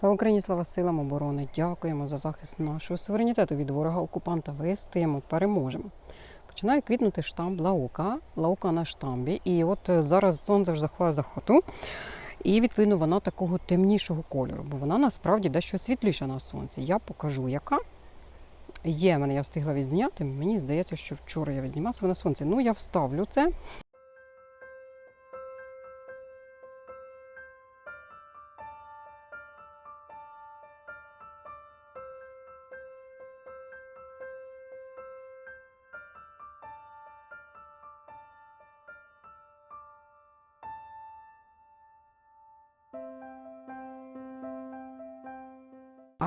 Слава Україні, слава силам оборони! Дякуємо за захист нашого суверенітету від ворога окупанта. Вистоїмо, переможемо. Починає квітнути штамб лаука, лаука на штамбі. І от е, зараз сонце вже заходить за хату. І відповідно вона такого темнішого кольору, бо вона насправді дещо світліша на сонці. Я покажу, яка. Є мене, я встигла відзняти. Мені здається, що вчора я відзнімалася на сонці. Ну, я вставлю це.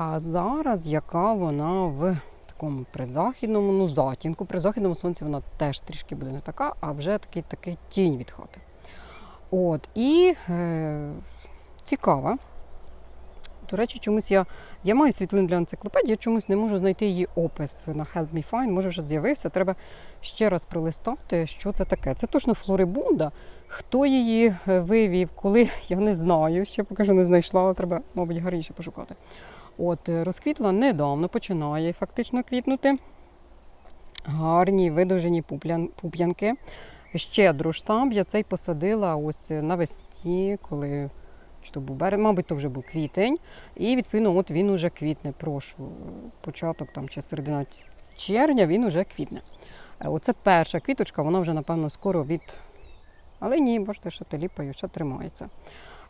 А зараз яка вона в такому призахідному, ну, затінку. При західному сонці вона теж трішки буде не така, а вже такий такий тінь від хати. От, і е, цікава. До речі, чомусь я, я маю світлин для енциклопедії, я чомусь не можу знайти її опис на Help Me Find, може вже з'явився. Треба ще раз пролистати, що це таке. Це точно флорибунда. Хто її е, вивів, коли я не знаю. Ще поки що не знайшла, але треба, мабуть, гарніше пошукати. От, е, розквітла недавно, починає фактично квітнути. Гарні видовжені пуп'янки. Щедро штамп я цей посадила ось навесні, коли то був березень, мабуть, то вже був квітень. І відповідно, от він уже квітне. Прошу, початок там чи середина червня він уже квітне. Е, Оце перша квіточка, вона вже, напевно, скоро від. Але ні, бачите, що ліпаю, ще тримається.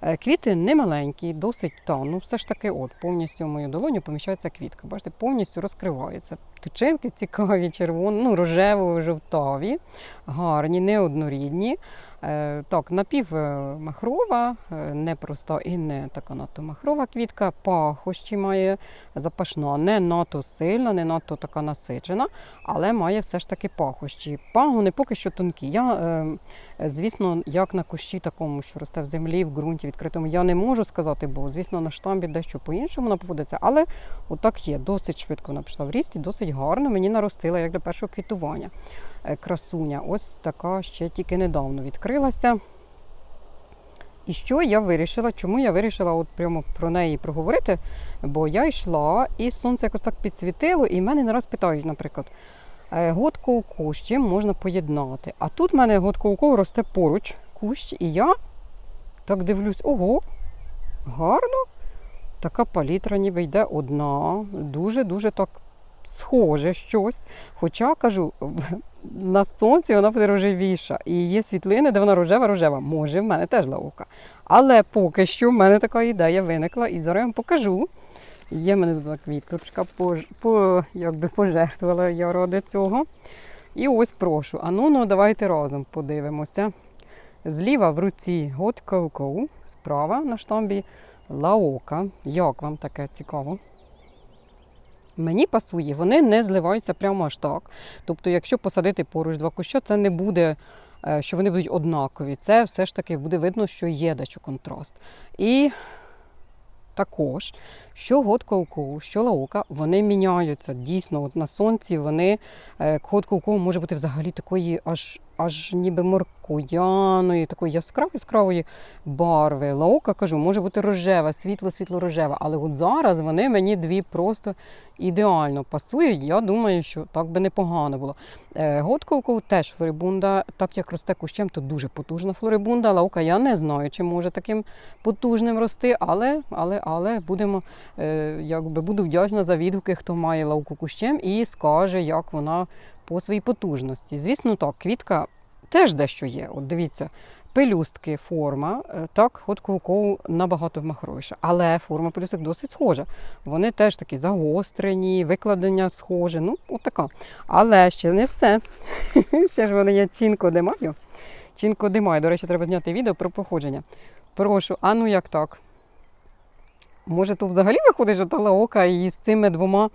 Е, Квіти не маленькі, досить тонну, ну все ж таки, от повністю в мою долоню поміщається квітка. Бачите, повністю розкривається. Тичинки цікаві, червоні, ну, рожево-жовтаві, гарні, неоднорідні. Е, так, напівмахрова, е, не проста і не така надто махрова квітка, пахощі має запашна, не надто сильна, не надто така насичена, але має все ж таки пахощі. Пагони поки що тонкі. Я, е, звісно, як на кущі такому, що росте в землі, в ґрунті відкритому, я не можу сказати, бо, звісно, на штамбі дещо по-іншому поводиться, але отак є. Досить швидко вона пішла в ріст і досить гарно мені наростила, як для першого квітування. Красуня. Ось така ще тільки недавно відкрилася. І що я вирішила? Чому я вирішила от прямо про неї проговорити? Бо я йшла, і сонце якось так підсвітило, і мене не раз питають, наприклад, годкову кущ чим можна поєднати. А тут в мене годкову росте поруч кущ, і я так дивлюсь, ого, гарно. Така палітра ніби йде одна, дуже-дуже так схоже щось. Хоча кажу, на сонці вона буде рожевіша. І є світлини, де вона рожева-рожева. Може, в мене теж лаука. Але поки що в мене така ідея виникла, і зараз вам покажу. Є в мене тут квіточка, пож, по, якби пожертвувала я ради цього. І ось прошу. А ну, давайте разом подивимося. Зліва в руці Hot Cocoa, справа на штамбі Лаока. Як вам таке цікаво? Мені пасує, вони не зливаються прямо аж так. Тобто, якщо посадити поруч два куща, це не буде, е, що вони будуть однакові. Це все ж таки буде видно, що є дещо контраст. І також, що год коуку, що лаука, вони міняються. Дійсно, от на сонці вони е, год може бути взагалі такої аж, аж ніби моркояної, такої яскравої яскравої барви. Лаука, кажу, може бути рожева, світло-світло-рожева. Але от зараз вони мені дві просто ідеально пасують. Я думаю, що так би непогано було. Е, Годковку теж флорибунда, так як росте кущем, то дуже потужна флорибунда. Лаука я не знаю, чи може таким потужним рости, але, але, але будемо, е, якби буду вдячна за відгуки, хто має лауку кущем і скаже, як вона по своїй потужності. Звісно, так, квітка теж дещо є. От дивіться. Пелюстки, форма, е, так, от кулкову набагато махровіша. Але форма пелюсток досить схожа. Вони теж такі загострені, викладення схоже. Ну, от така. Але ще не все. ще ж вони є маю. Чінко де маю. До речі, треба зняти відео про походження. Прошу, а ну як так? Може, то взагалі виходить, що та лаока і з цими двома,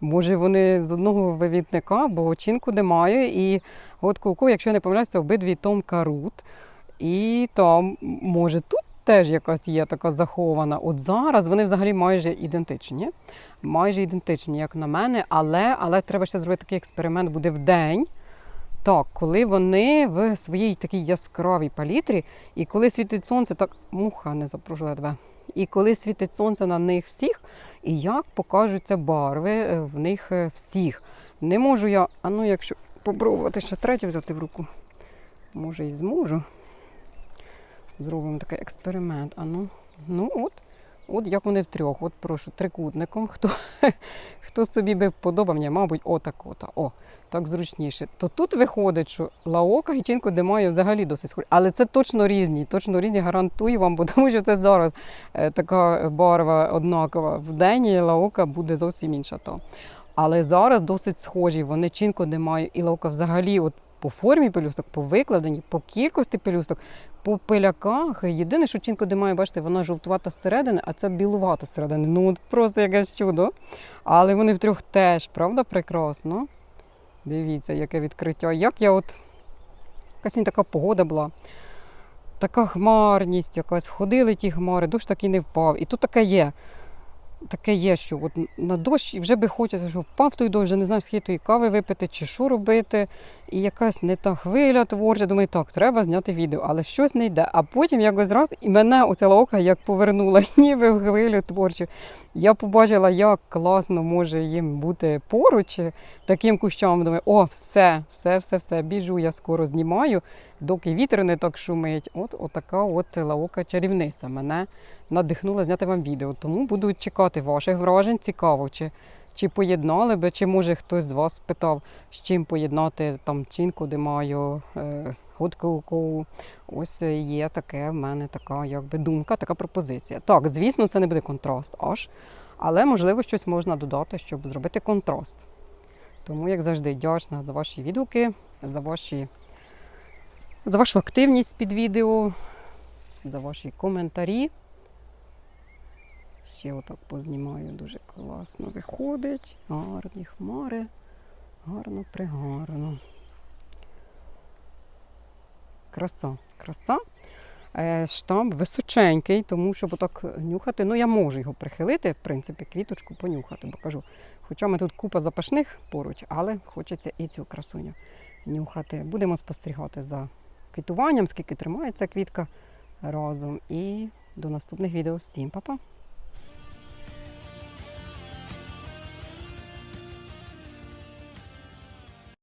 може, вони з одного вивітника, бо чинку де маю, і от куку, якщо я не помиляюся, обидві Том Карут. І там, може, тут теж якась є така захована. От зараз вони взагалі майже ідентичні. Майже ідентичні, як на мене, але, але треба ще зробити такий експеримент, буде в день. Так, коли вони в своїй такій яскравій палітрі, і коли світить сонце, так муха не запрошує тебе. І коли світить сонце на них всіх, і як покажуться барви е, в них е, всіх. Не можу я, а ну якщо попробувати ще третю взяти в руку, може і зможу. Зробимо такий експеримент. А ну, ну от, от як вони втрьох. От прошу, трикутником. Хто, хто собі би вподобав, мені, мабуть, отак от. О, так зручніше. То тут виходить, що лаока і чинко демає взагалі досить схожі. Але це точно різні, точно різні, гарантую вам, бо тому що це зараз е, така барва однакова. В день лаока буде зовсім інша. То. Але зараз досить схожі. Вони чинко демає і лаока взагалі от по формі пелюсток, по викладенні, по кількості пелюсток, по пиляках. Єдине, що чинко демає, бачите, вона жовтувата зсередини, а це білувата зсередини. Ну просто якесь чудо. Але вони втрьох теж, правда, прекрасно. Дивіться, яке відкриття. Як я от якась така погода була. Така хмарність якась, ходили ті хмари, дощ так і не впав. І тут таке є. Таке є, що от на дощ і вже би хочеться, щоб впав той дощ, вже не знаю, скільки тої кави випити чи що робити. І якась не та хвиля творча. Думаю, так, треба зняти відео, але щось не йде. А потім якось раз і мене оця ока як повернула, ніби в хвилю творчу. Я побачила, як класно може їм бути поруч таким кущам. Думаю, о, все, все, все, все, біжу, я скоро знімаю, доки вітер не так шумить. От отака от лаока чарівниця мене надихнула зняти вам відео. Тому буду чекати ваших вражень. Цікаво, чи, чи поєднали би, чи може хтось з вас питав, з чим поєднати там цінку, де маю. Е, Хотку, ось є таке в мене така якби думка, така пропозиція. Так, звісно, це не буде контраст аж, але можливо щось можна додати, щоб зробити контраст. Тому, як завжди, вдячна за ваші відгуки, за ваші за вашу активність під відео, за ваші коментарі. Ще отак познімаю, дуже класно виходить. Гарні хмари, гарно пригарно. Краса, краса. Е, Штамп височенький, тому щоб отак нюхати. Ну, я можу його прихилити, в принципі, квіточку понюхати, бо кажу, хоча ми тут купа запашних поруч, але хочеться і цю красуню нюхати. Будемо спостерігати за квітуванням, скільки тримається квітка разом. І до наступних відео. Всім па-па!